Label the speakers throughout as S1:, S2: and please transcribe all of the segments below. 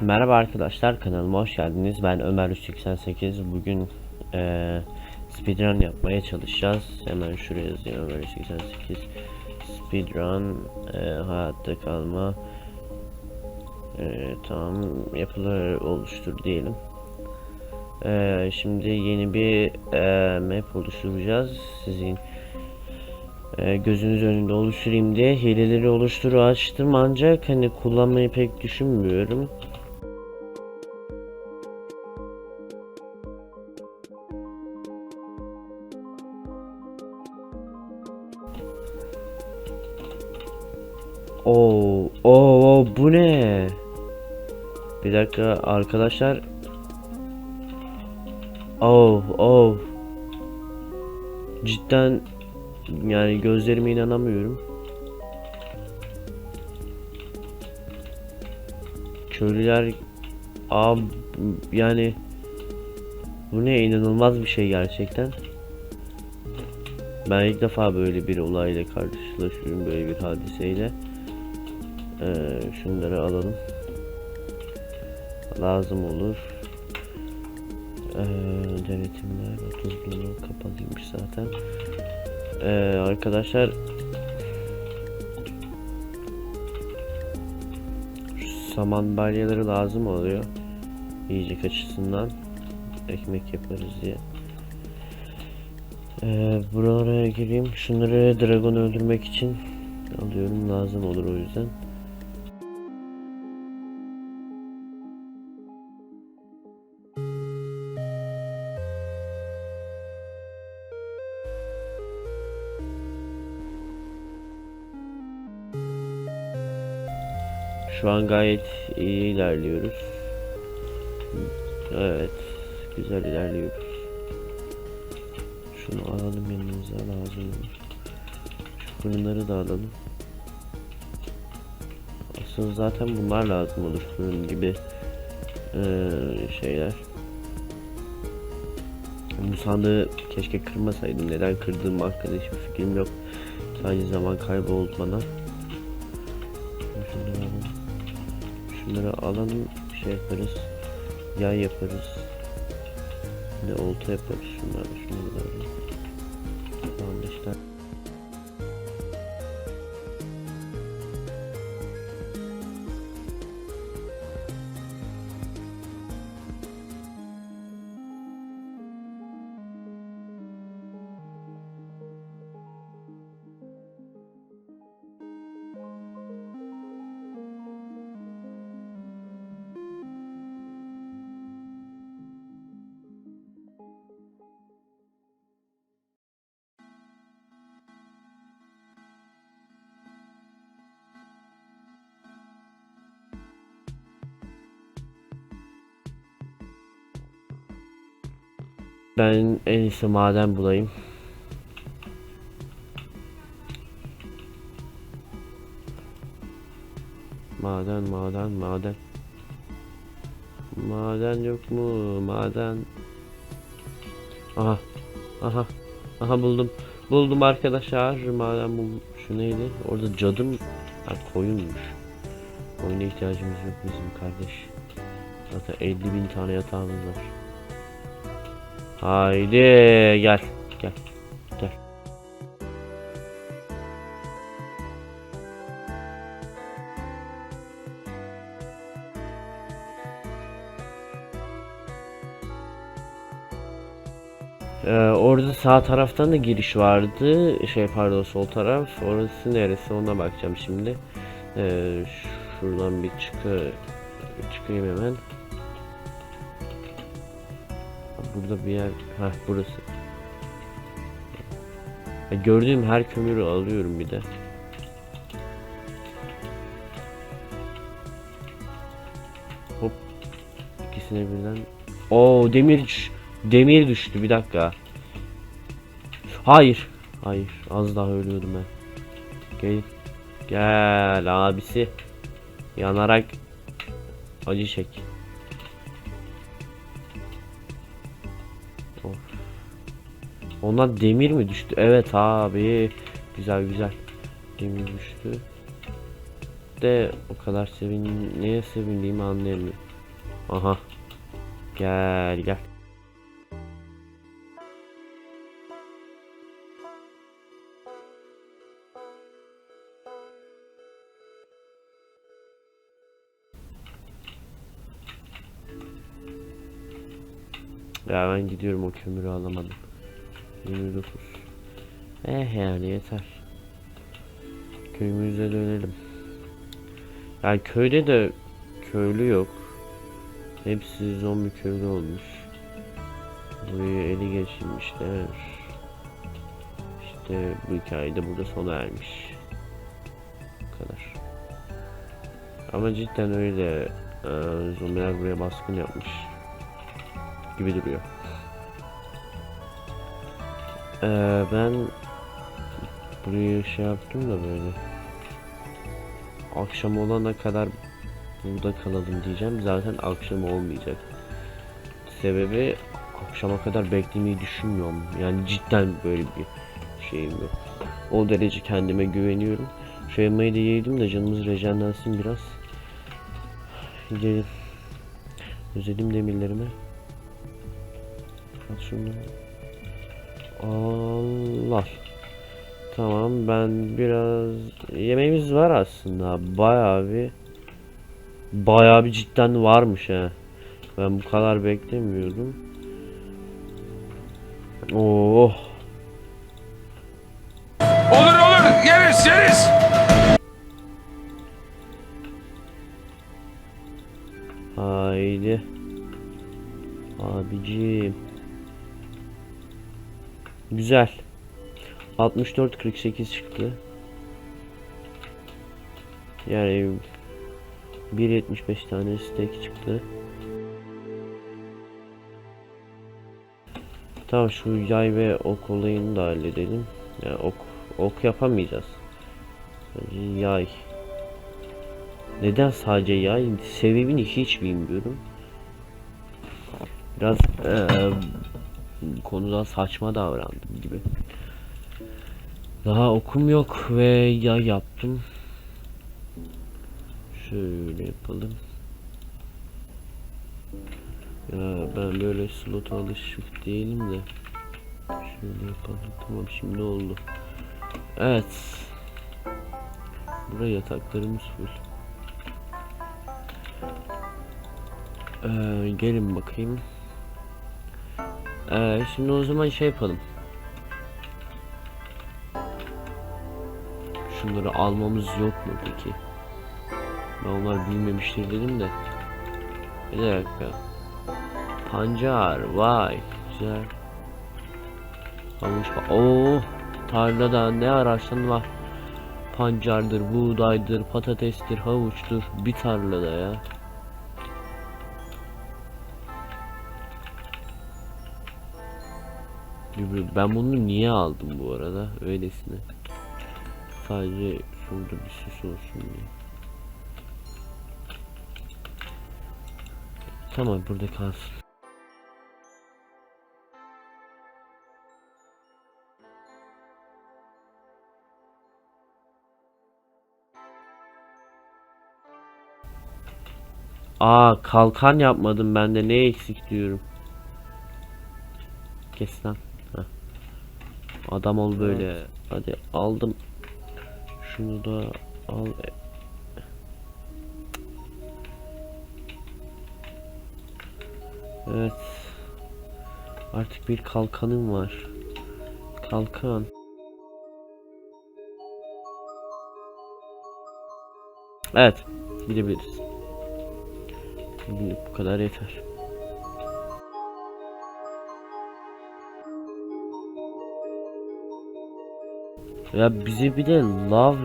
S1: Merhaba arkadaşlar kanalıma hoş geldiniz. Ben Ömer 388. Bugün eee speedrun yapmaya çalışacağız. Hemen şuraya yazayım Ömer 388. Speedrun eee, hayatta kalma. Eee, tamam yapılar oluştur diyelim. Eee, şimdi yeni bir eee, map oluşturacağız. Sizin eee, gözünüz önünde oluşturayım diye hileleri oluştur açtım ancak hani kullanmayı pek düşünmüyorum. Bu ne? Bir dakika arkadaşlar. Oh, oh. Cidden yani gözlerime inanamıyorum. Köylüler ab yani bu ne inanılmaz bir şey gerçekten. Ben ilk defa böyle bir olayla karşılaşıyorum böyle bir hadiseyle. Ee, şunları alalım. Lazım olur. Ee, denetimler 30 binu kapalıymış zaten. Ee, arkadaşlar saman balyaları lazım oluyor. Yiyecek açısından ekmek yaparız diye. Ee, buralara gireyim. Şunları dragon öldürmek için alıyorum. Lazım olur o yüzden. Şu an gayet iyi ilerliyoruz. Evet, güzel ilerliyoruz. Şunu alalım yanımıza lazım olur. Şu fırınları da alalım. Aslında zaten bunlar lazım olur fırın gibi eee, şeyler. Bu sandığı keşke kırmasaydım. Neden kırdığım hiçbir fikrim yok. Sadece zaman kaybı oldu bana. Şunları alalım. Şey yaparız. Yay yaparız. De olta yaparız. Şunları, şunları Ben en iyisi maden bulayım. Maden, maden, maden. Maden yok mu? Maden. Aha. Aha. Aha buldum. Buldum arkadaşlar. Maden bul. Şu neydi? Orada cadım. Ha koyunmuş. Koyuna ihtiyacımız yok bizim kardeş. Zaten 50 bin tane yatağımız var. Haydi gel. Gel. Gel. Ee, orada sağ taraftan da giriş vardı. Şey pardon sol taraf. Orası neresi ona bakacağım şimdi. Ee, şuradan bir çıkı çıkayım hemen. Burada bir yer. Heh burası. Ya gördüğüm her kömürü alıyorum bir de. Hop. İkisine birden. Oo demir demir düştü bir dakika. Hayır. Hayır. Az daha ölüyordum ben. Gel. Gel abisi. Yanarak acı çek. Ondan demir mi düştü? Evet abi. Güzel güzel. Demir düştü. De o kadar sevin neye sevindiğimi anlayamıyorum. Aha. Gel gel. Ya ben gidiyorum o kömürü alamadım. 29. Eh yani yeter. Köyümüze dönelim. Yani köyde de köylü yok. Hepsi zombi köylü olmuş. Burayı eli geçirmişler. İşte bu hikaye de burada sona ermiş. Bu kadar. Ama cidden öyle e, zombiler buraya baskın yapmış gibi duruyor. Ee, ben burayı şey yaptım da böyle akşam olana kadar burada kalalım diyeceğim. Zaten akşam olmayacak. Sebebi akşama kadar beklemeyi düşünmüyorum. Yani cidden böyle bir şeyim yok. O derece kendime güveniyorum. Şu elmayı da yedim de canımız rejenlensin biraz. Gelin. Özelim demirlerime. At şunu. Allah. Tamam ben biraz yemeğimiz var aslında. Bayağı bir bayağı bir cidden varmış ha. Ben bu kadar beklemiyordum. Oh.
S2: Olur olur yeriz yeriz.
S1: Haydi. Abicim. Güzel. 64 48 çıktı. Yani 1.75 tane steak çıktı. Tamam şu yay ve ok olayını da halledelim. Yani ok ok yapamayacağız. Sadece yay. Neden sadece yay? Sebebini hiç bilmiyorum. Biraz eee konuda saçma davrandım gibi. Daha okum yok ve yay yaptım. Şöyle yapalım. Ya ben böyle slota alışık değilim de. Şöyle yapalım. Tamam şimdi oldu. Evet. Buraya yataklarımız full. Ee, gelin bakayım. Ee, şimdi o zaman şey yapalım. Şunları almamız yok mu peki? Ben onlar büyümemiştir dedim de. Bir dakika. Pancar, vay güzel. Havuç, oh tarlada ne ararsan var. Pancardır, buğdaydır, patatestir, havuçtur. Bir tarlada ya. Ben bunu niye aldım bu arada? Öylesine. Sadece şurada bir süs olsun diye. Tamam burada kalsın. Aa kalkan yapmadım ben de ne eksik diyorum. Kes lan. Adam ol böyle. Hadi aldım. Şunu da al. Evet. Artık bir kalkanım var. Kalkan. Evet. Gidebiliriz. Bugünlük bu kadar yeter. Ya bize bir de lav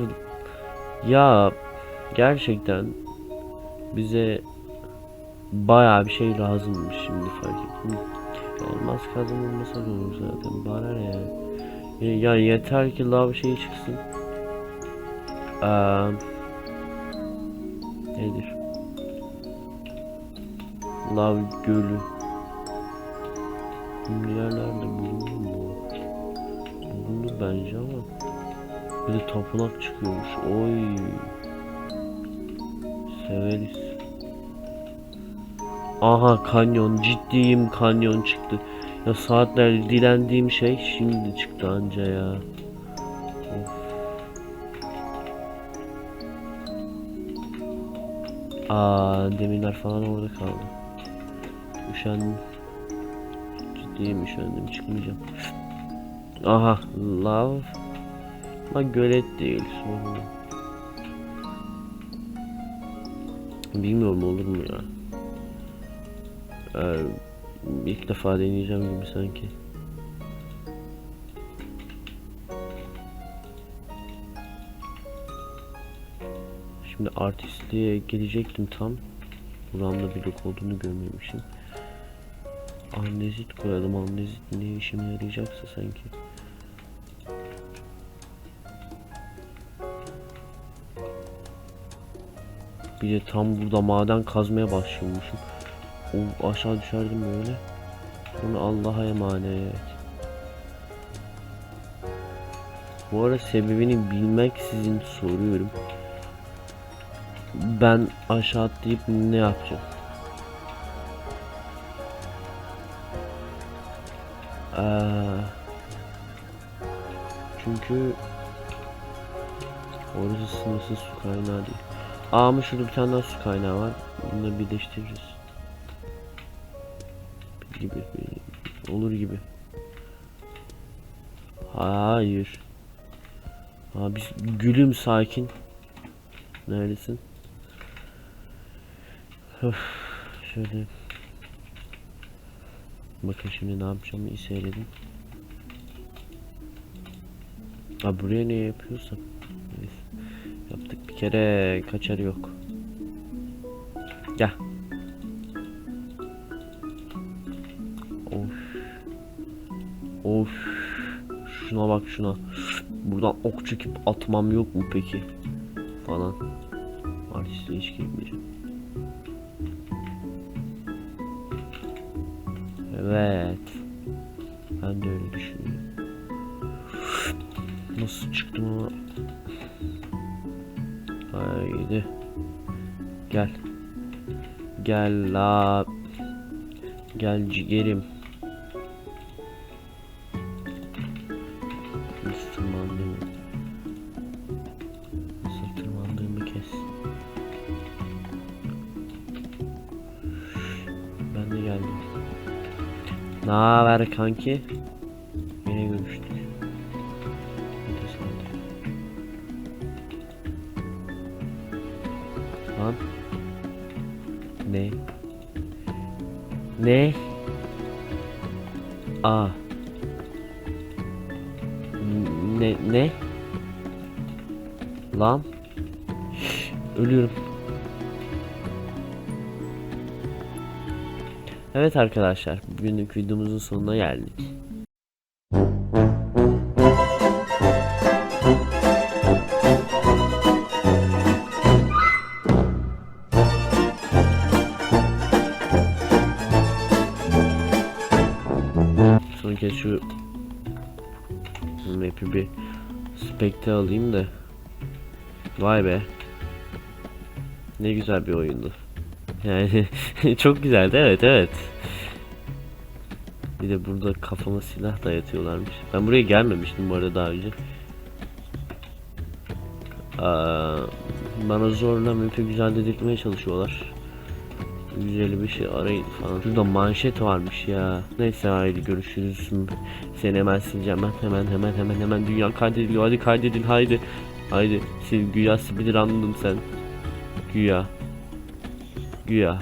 S1: ya gerçekten bize bayağı bir şey lazımmış şimdi fark ettim. Elmas kazanılmasa da olur zaten bana ne ya. Ya, yeter ki lav şey çıksın. Aa, nedir? Lav gölü. Şimdi yerlerde bulunur mu? Bulunur bence ama. Bir de tapınak çıkıyormuş. Oy. Severiz. Aha kanyon ciddiyim kanyon çıktı. Ya saatler dilendiğim şey şimdi çıktı anca ya. Of. Aa demirler falan orada kaldı. Üşendim. Ciddiyim üşendim çıkmayacağım. Aha love. Ama gölet değil sorun. Bilmiyorum olur mu ya. Ee, ilk defa deneyeceğim gibi sanki. Şimdi artistliğe gelecektim tam. Buramda blok olduğunu görmemişim. Andezit koyalım. Andezit ne işime yarayacaksa sanki. Bir de tam burada maden kazmaya başlıyormuşum. O aşağı düşerdim böyle. Sonra Allah'a emanet. Bu arada sebebini bilmek sizin soruyorum. Ben aşağı atlayıp ne yapacağım? Ee, çünkü orası sınırsız su kaynağı değil. Ama şurada bir tane daha su kaynağı var. Bunları birleştiririz. Gibi olur gibi. Hayır. Abi gülüm sakin. Neredesin? Öf, şöyle. Bakın şimdi ne yapacağımı iyi seyredin. Ha buraya ne yapıyorsam. Kere kaçarı yok. Gel. Of. Of. Şuna bak şuna. Buradan ok çekip atmam yok mu peki? Falan. Artistliğe hiç girmeyeceğim. Evet. Ben de öyle düşünüyorum. Nasıl çıktım ama Haydi. Gel. Gel la. Gel ciğerim. Nasıl tırmandığımı. Nasıl tırmandığımı kes. Ben de geldim. Ne haber kanki? Ne? Aa. Ne ne? Lan. Şş, ölüyorum. Evet arkadaşlar, bugünlük videomuzun sonuna geldik. Kez şu map'i bir spekte alayım da. Vay be. Ne güzel bir oyundu. Yani çok güzeldi evet evet. Bir de burada kafama silah dayatıyorlarmış. Ben buraya gelmemiştim bu arada daha önce. Aa, Bana zorla map'i güzel dedirtmeye çalışıyorlar Güzel bir şey arayın falan. Şurada manşet varmış ya. Neyse haydi görüşürüz. Seni hemen sileceğim ben. Hemen hemen hemen hemen dünya kaydediliyor. Hadi kaydedin haydi. Haydi sil güya speedrun'ladın sen. Güya. Güya.